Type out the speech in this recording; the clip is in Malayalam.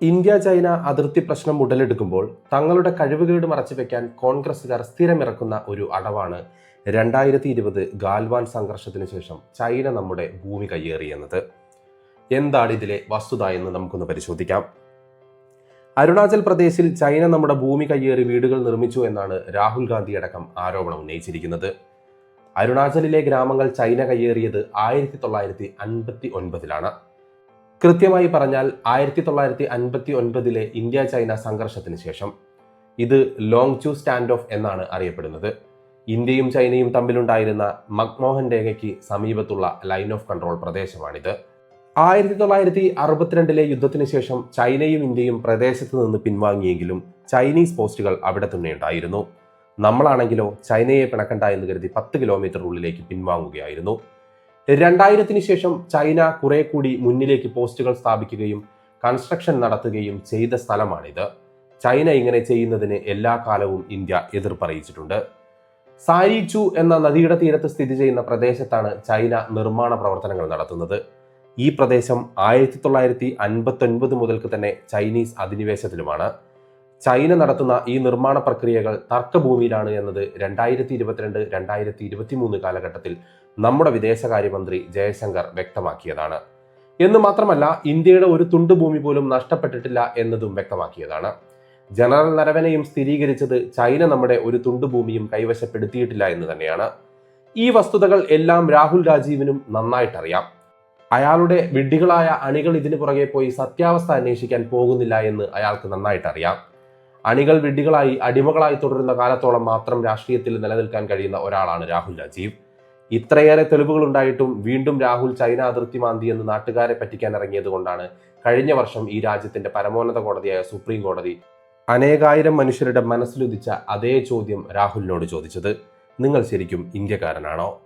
ഇന്ത്യ ചൈന അതിർത്തി പ്രശ്നം ഉടലെടുക്കുമ്പോൾ തങ്ങളുടെ കഴിവുകേട് മറച്ചുവെക്കാൻ കോൺഗ്രസുകാർ സ്ഥിരമിറക്കുന്ന ഒരു അടവാണ് രണ്ടായിരത്തി ഇരുപത് ഗാൽവാൻ സംഘർഷത്തിന് ശേഷം ചൈന നമ്മുടെ ഭൂമി കയ്യേറിയെന്നത്. എന്താണ് ഇതിലെ വസ്തുത എന്ന് നമുക്കൊന്ന് പരിശോധിക്കാം. അരുണാചൽ പ്രദേശിൽ ചൈന നമ്മുടെ ഭൂമി കയ്യേറി വീടുകൾ നിർമ്മിച്ചു എന്നാണ് രാഹുൽ ഗാന്ധി അടക്കം ആരോപണം ഉന്നയിച്ചിരിക്കുന്നത്. അരുണാചലിലെ ഗ്രാമങ്ങൾ ചൈന കയ്യേറിയത് ആയിരത്തി തൊള്ളായിരത്തി അൻപത്തി ഒൻപതിലാണ് കൃത്യമായി പറഞ്ഞാൽ ആയിരത്തി തൊള്ളായിരത്തി അൻപത്തി ഒൻപതിലെ ഇന്ത്യ ചൈന സംഘർഷത്തിന് ശേഷം ഇത് ലോങ് ചു സ്റ്റാൻഡ് ഓഫ് എന്നാണ് അറിയപ്പെടുന്നത്. ഇന്ത്യയും ചൈനയും തമ്മിലുണ്ടായിരുന്ന മക്മോഹൻ രേഖയ്ക്ക് സമീപത്തുള്ള ലൈൻ ഓഫ് കൺട്രോൾ പ്രദേശമാണിത്. ആയിരത്തി തൊള്ളായിരത്തി അറുപത്തിരണ്ടിലെ യുദ്ധത്തിന് ശേഷം ചൈനയും ഇന്ത്യയും പ്രദേശത്ത് നിന്ന് പിൻവാങ്ങിയെങ്കിലും ചൈനീസ് പോസ്റ്റുകൾ അവിടെ തന്നെ ഉണ്ടായിരുന്നു. നമ്മളാണെങ്കിലോ ചൈനയെ പിണക്കണ്ട എന്ന് കരുതി പത്ത് കിലോമീറ്റർ ഉള്ളിലേക്ക് പിൻവാങ്ങുകയായിരുന്നു. രണ്ടായിരത്തിന് ശേഷം ചൈന കുറെ കൂടി മുന്നിലേക്ക് പോസ്റ്റുകൾ സ്ഥാപിക്കുകയും കൺസ്ട്രക്ഷൻ നടത്തുകയും ചെയ്ത സ്ഥലമാണിത്. ചൈന ഇങ്ങനെ ചെയ്യുന്നതിന് എല്ലാ കാലവും ഇന്ത്യ എതിർപ്പറിയിച്ചിട്ടുണ്ട്. സാരിചു എന്ന നദിയുടെ തീരത്ത് സ്ഥിതി ചെയ്യുന്ന പ്രദേശത്താണ് ചൈന നിർമ്മാണ പ്രവർത്തനങ്ങൾ നടത്തുന്നത്. ഈ പ്രദേശം ആയിരത്തി തൊള്ളായിരത്തി അൻപത്തി ഒൻപത് മുതൽക്ക് തന്നെ ചൈനീസ് അധിനിവേശത്തിലുമാണ്. ചൈന നടത്തുന്ന ഈ നിർമ്മാണ പ്രക്രിയകൾ തർക്കഭൂമിയിലാണ് എന്നത് രണ്ടായിരത്തി ഇരുപത്തിരണ്ട് രണ്ടായിരത്തി ഇരുപത്തി മൂന്ന് കാലഘട്ടത്തിൽ നമ്മുടെ വിദേശകാര്യമന്ത്രി ജയശങ്കർ വ്യക്തമാക്കിയതാണ്. എന്ന് മാത്രമല്ല ഇന്ത്യയുടെ ഒരു തുണ്ട് ഭൂമി പോലും നഷ്ടപ്പെട്ടിട്ടില്ല എന്നതും വ്യക്തമാക്കിയതാണ്. ജനറൽ നരവനെയും സ്ഥിരീകരിച്ചത് ചൈന നമ്മുടെ ഒരു തുണ്ടുഭൂമിയും കൈവശപ്പെടുത്തിയിട്ടില്ല എന്ന് തന്നെയാണ്. ഈ വസ്തുതകൾ എല്ലാം രാഹുൽ രാജീവിനും നന്നായിട്ടറിയാം. അയാളുടെ വിഡ്ഢികളായ അണികൾ ഇതിനു പുറകെ പോയി സത്യാവസ്ഥ അന്വേഷിക്കാൻ പോകുന്നില്ല എന്ന് അയാൾക്ക് നന്നായിട്ടറിയാം. അണികൾ വിഡ്ഢികളായി അടിമകളായി തുടരുന്ന കാലത്തോളം മാത്രം രാഷ്ട്രീയത്തിൽ നിലനിൽക്കാൻ കഴിയുന്ന ഒരാളാണ് രാഹുൽ രാജീവ്. ഇത്രയേറെ തെളിവുകൾ ഉണ്ടായിട്ടും വീണ്ടും രാഹുൽ ചൈന അതിർത്തി മാന്തി എന്ന് നാട്ടുകാരെ പറ്റിക്കാൻ ഇറങ്ങിയത് കൊണ്ടാണ് കഴിഞ്ഞ വർഷം ഈ രാജ്യത്തിന്റെ പരമോന്നത കോടതിയായ സുപ്രീം കോടതി അനേകായിരം മനുഷ്യരുടെ മനസ്സിലുദിച്ച അതേ ചോദ്യം രാഹുലിനോട് ചോദിച്ചത്. നിങ്ങൾ ശരിക്കും ഇന്ത്യക്കാരനാണോ?